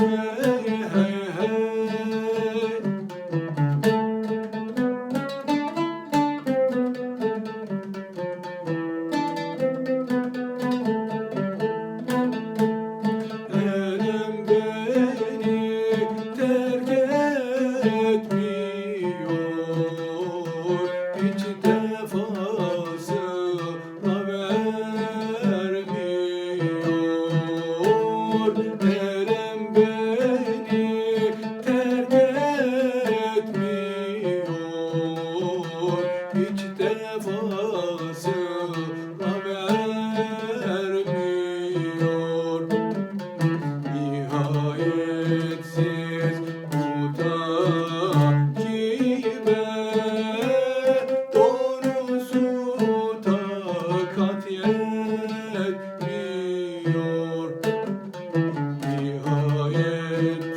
Yeah. vefasına vermiyor. Nihayetsiz bu takibe Doğrusu takat yetmiyor Nihayet